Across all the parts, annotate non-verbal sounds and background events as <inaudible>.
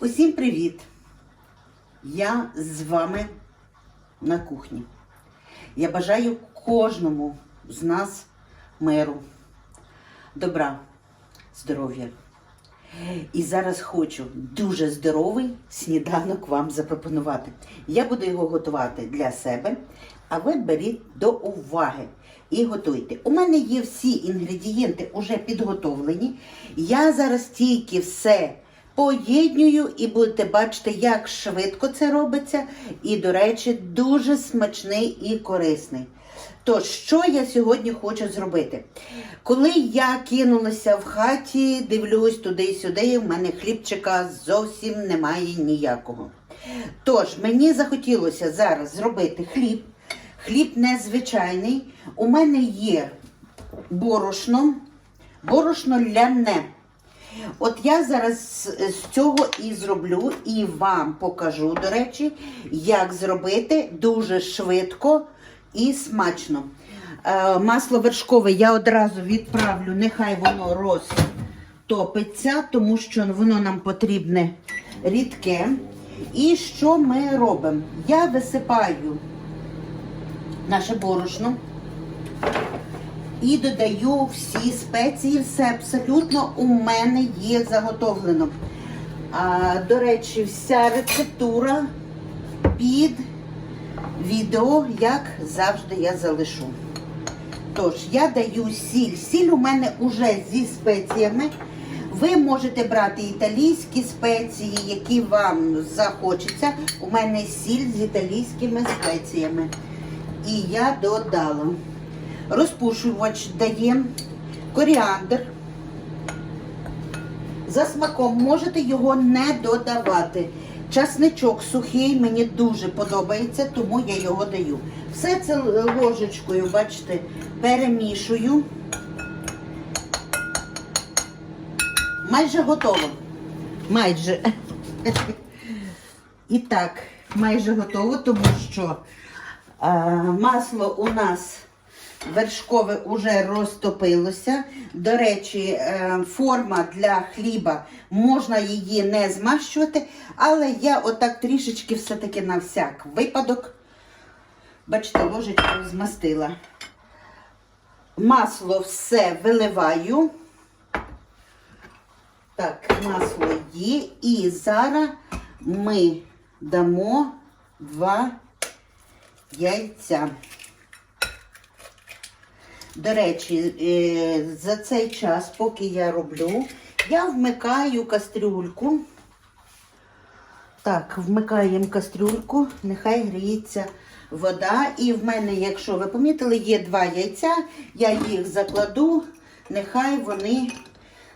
Усім привіт! Я з вами на кухні. Я бажаю кожному з нас миру, добра, здоров'я. І зараз хочу дуже здоровий сніданок вам запропонувати. Я буду його готувати для себе, а ви беріть до уваги і готуйте. У мене є всі інгредієнти вже підготовлені. Я зараз тільки все поєднюю і будете бачити, як швидко це робиться. І, до речі, дуже смачний і корисний. Тож, що я сьогодні хочу зробити? Коли я кинулася в хаті, дивлюсь туди і сюди, в мене хлібчика зовсім немає ніякого. Тож, мені захотілося зараз зробити хліб. Хліб незвичайний. У мене є борошно, борошно ляне. От я зараз з цього і зроблю, і вам покажу, до речі, як зробити дуже швидко і смачно. Е, масло вершкове я одразу відправлю, нехай воно розтопиться, тому що воно нам потрібне рідке. І що ми робимо? Я висипаю наше борошно і додаю всі спеції, все абсолютно у мене є заготовлено. А, до речі, вся рецептура під відео, як завжди, я залишу. Тож, я даю сіль. Сіль у мене вже зі спеціями. Ви можете брати італійські спеції, які вам захочеться. У мене сіль з італійськими спеціями. І я додала. Розпушувач даємо, коріандр. За смаком можете його не додавати. Часничок сухий мені дуже подобається, тому я його даю. Все це ложечкою, бачите, перемішую. Майже готово. Майже. І так, майже готово, тому що а, масло у нас вершкове уже розтопилося. До речі, е, форма для хліба, можна її не змащувати, але я отак трішечки все-таки на всяк випадок, бачите, ложечкою змастила. Масло все виливаю. Так, масло є. І зараз ми дамо два яйця. До речі, е, за цей час, поки я роблю, я вмикаю кастрюльку. Так, вмикаємо кастрюльку, нехай гріється вода. І в мене, якщо ви помітили, є два яйця, я їх закладу, нехай вони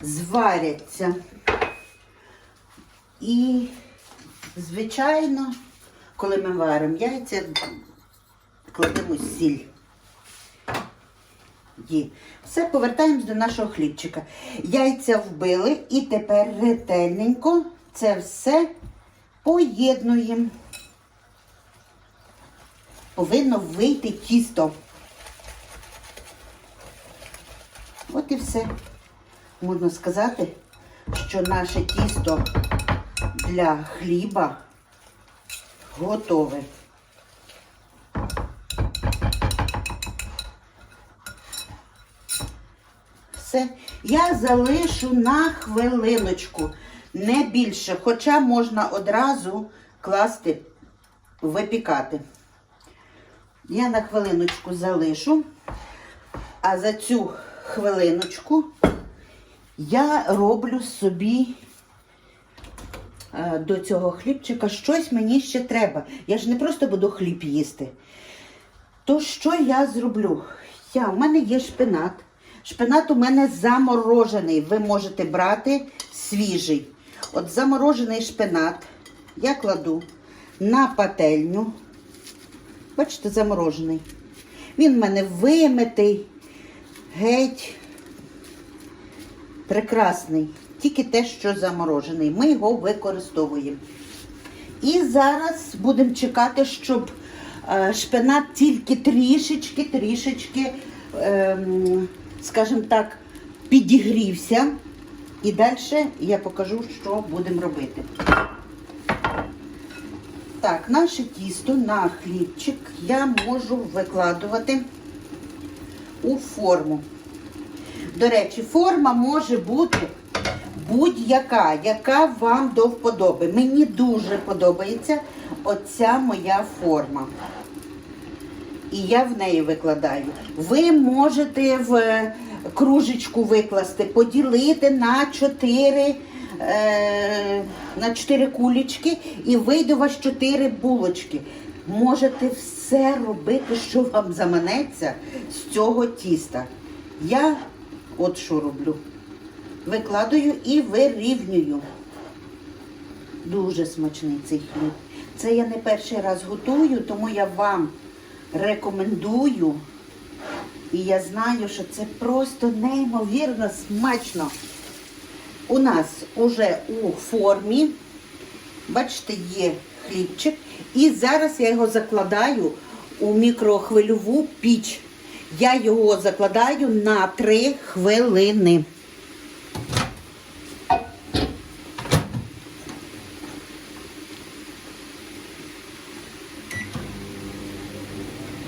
зваряться. І, звичайно, коли ми варимо яйця, кладемо сіль. Є. Все, повертаємось до нашого хлібчика. Яйця вбили і тепер ретельненько це все поєднуємо. Повинно вийти тісто. От і все. Можна сказати, що наше тісто для хліба готове. Все. Я залишу на хвилиночку, не більше, хоча можна одразу класти, випікати. Я на хвилиночку залишу, а за цю хвилиночку я роблю собі е, до цього хлібчика щось мені ще треба. Я ж не просто буду хліб їсти. То що я зроблю? Я, У мене є шпинат. Шпинат у мене заморожений. Ви можете брати свіжий. От заморожений шпинат я кладу на пательню. Бачите, заморожений. Він в мене вимитий, геть прекрасний. Тільки те, що заморожений. Ми його використовуємо. І зараз будемо чекати, щоб е, шпинат тільки трішечки, трішечки, ем, скажімо так, підігрівся. І далі я покажу, що будемо робити. Так, наше тісто на хлібчик я можу викладувати у форму. До речі, форма може бути будь-яка, яка вам до вподоби. Мені дуже подобається оця моя форма. І я в неї викладаю. Ви можете в кружечку викласти, поділити на 4, е, на 4 кулечки і вийде у вас 4 булочки. Можете все робити, що вам заманеться з цього тіста. Я от що роблю. Викладаю і вирівнюю. Дуже смачний цей хліб. Це я не перший раз готую, тому я вам рекомендую. І я знаю, що це просто неймовірно смачно. У нас уже у формі, бачите, є хлібчик. І зараз я його закладаю у мікрохвильову піч. Я його закладаю на 3 хвилини.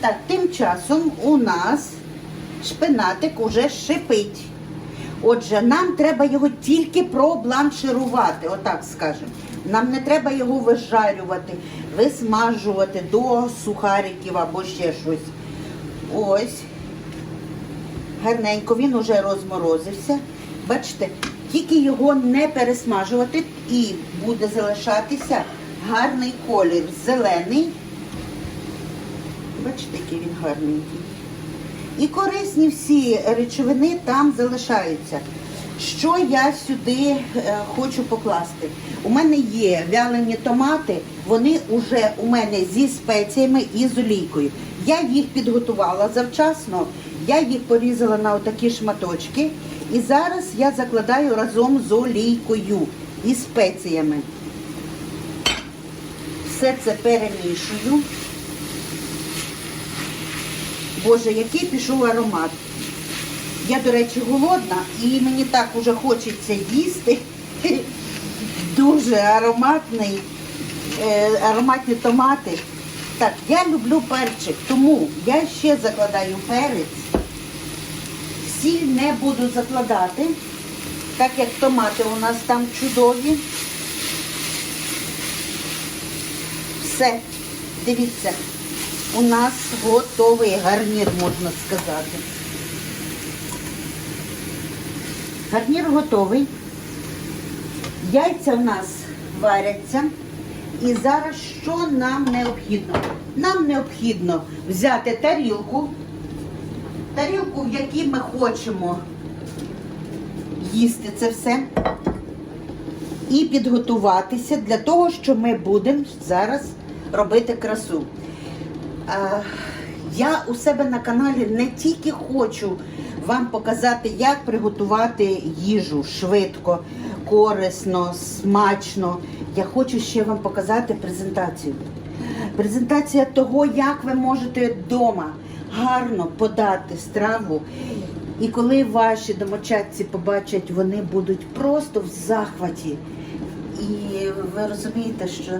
Так, тим часом у нас шпинатик уже шипить. Отже, нам треба його тільки пробланширувати, отак скажемо. Нам не треба його вижарювати, висмажувати до сухариків або ще щось. Ось. Гарненько, він уже розморозився. Бачите, тільки його не пересмажувати і буде залишатися гарний колір. Зелений. Бачите, який він гарненький. І корисні всі речовини там залишаються. Що я сюди е, хочу покласти? У мене є вялені томати, вони вже у мене зі спеціями і з олійкою. Я їх підготувала завчасно, я їх порізала на отакі шматочки. І зараз я закладаю разом з олійкою і спеціями. Все це перемішую. Боже, який пішов аромат. Я, до речі, голодна і мені так уже хочеться їсти. <laughs> Дуже ароматний, е, ароматні томати. Так, я люблю перчик, тому я ще закладаю перець. Сіль не буду закладати, так як томати у нас там чудові. Все, дивіться, у нас готовий гарнір, можна сказати. Гарнір готовий. Яйця в нас варяться. І зараз що нам необхідно? Нам необхідно взяти тарілку, тарілку, в якій ми хочемо їсти це все. І підготуватися для того, що ми будемо зараз робити красу. Я у себе на каналі не тільки хочу вам показати, як приготувати їжу швидко, корисно, смачно. Я хочу ще вам показати презентацію. Презентація того, як ви можете вдома гарно подати страву. І коли ваші домочадці побачать, вони будуть просто в захваті. І ви розумієте, що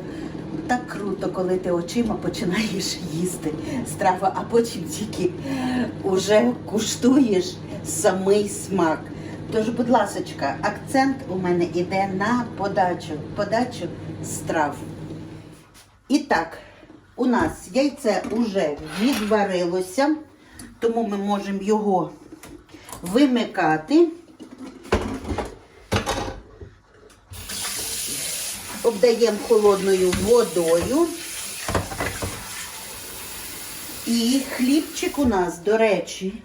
так круто, коли ти очима починаєш їсти страву, а потім тільки вже куштуєш самий смак. Тож, будь ласочка, акцент у мене йде на подачу, подачу страв. І так, у нас яйце вже відварилося, тому ми можемо його вимикати. Обдаємо холодною водою. І хлібчик у нас, до речі,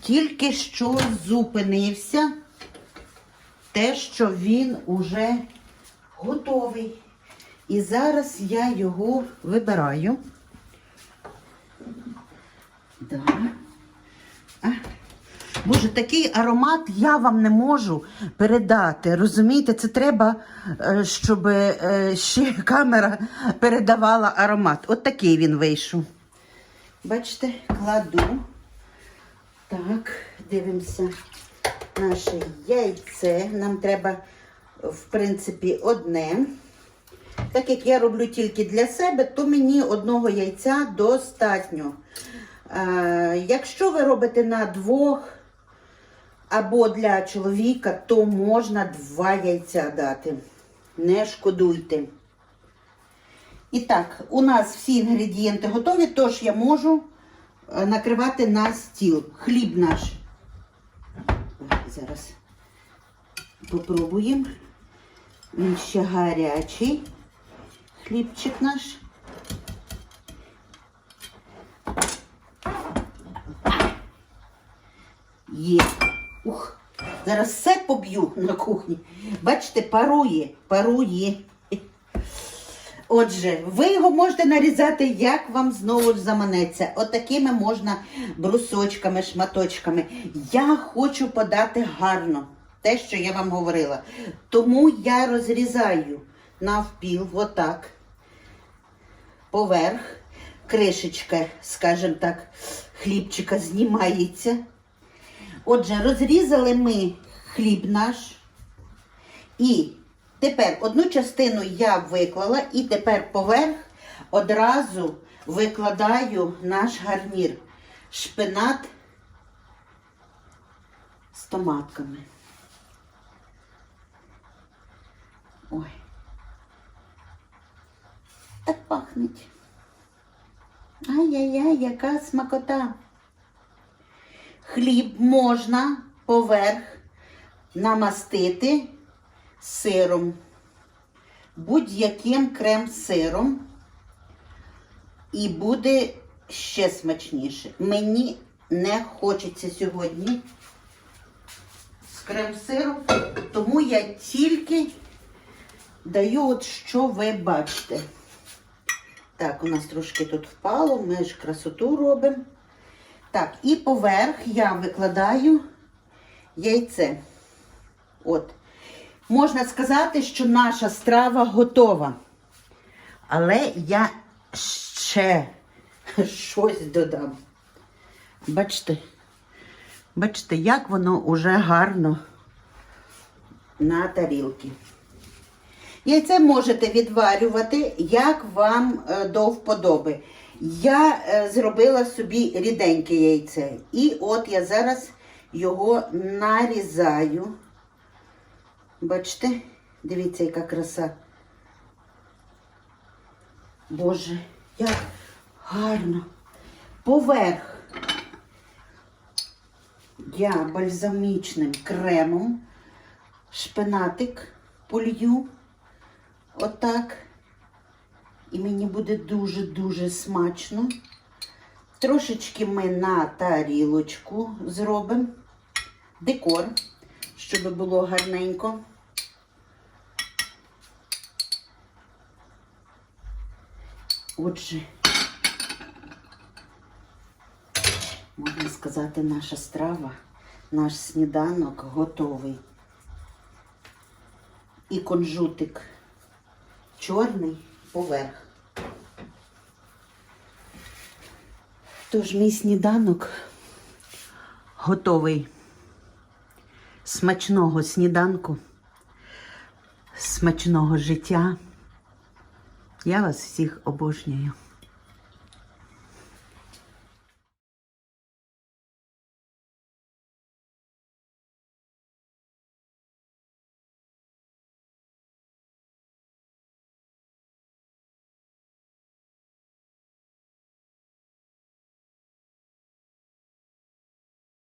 тільки що зупинився, те, що він уже готовий. І зараз я його вибираю. Да. Боже, такий аромат я вам не можу передати. Розумієте, це треба, е, щоб е, ще камера передавала аромат. От такий він вийшов. Бачите, кладу. Так, дивимося. наше яйце. Нам треба, в принципі, одне. Так як я роблю тільки для себе, то мені одного яйця достатньо. Е, якщо ви робите на двох або для чоловіка, то можна два яйця дати. Не шкодуйте. І так, у нас всі інгредієнти готові, тож я можу е, накривати на стіл. Хліб наш. Зараз попробуємо. Він ще гарячий. Хлібчик наш. Є. Ух, зараз все поб'ю на кухні. Бачите, парує, парує. Отже, ви його можете нарізати, як вам знову ж заманеться. Отакими можна брусочками, шматочками. Я хочу подати гарно те, що я вам говорила. Тому я розрізаю навпіл, отак, поверх, кришечка, скажімо так, хлібчика знімається. Отже, розрізали ми хліб наш. І тепер одну частину я виклала, і тепер поверх одразу викладаю наш гарнір. Шпинат з томатками. Ой. Так пахнеть. Ай-яй-яй, яка смакота. Хліб можна поверх намастити сиром, будь-яким крем-сиром, і буде ще смачніше. Мені не хочеться сьогодні з крем-сиром, тому я тільки даю, от що ви бачите. Так, у нас трошки тут впало, ми ж красоту робимо. Так, і поверх я викладаю яйце. От. Можна сказати, що наша страва готова. Але я ще щось додам. Бачите? Бачите, як воно уже гарно на тарілці. Яйце можете відварювати, як вам е, до вподоби. Я е, зробила собі ріденьке яйце. І от я зараз його нарізаю. Бачите? Дивіться, яка краса. Боже, як гарно. Поверх я бальзамічним кремом шпинатик полью. Отак. І мені буде дуже-дуже смачно. Трошечки ми на тарілочку зробимо декор, щоб було гарненько. Отже, можна сказати, наша страва, наш сніданок готовий. І кунжутик чорний поверх. Тож мій сніданок готовий. Смачного сніданку, смачного життя. Я вас всіх обожнюю.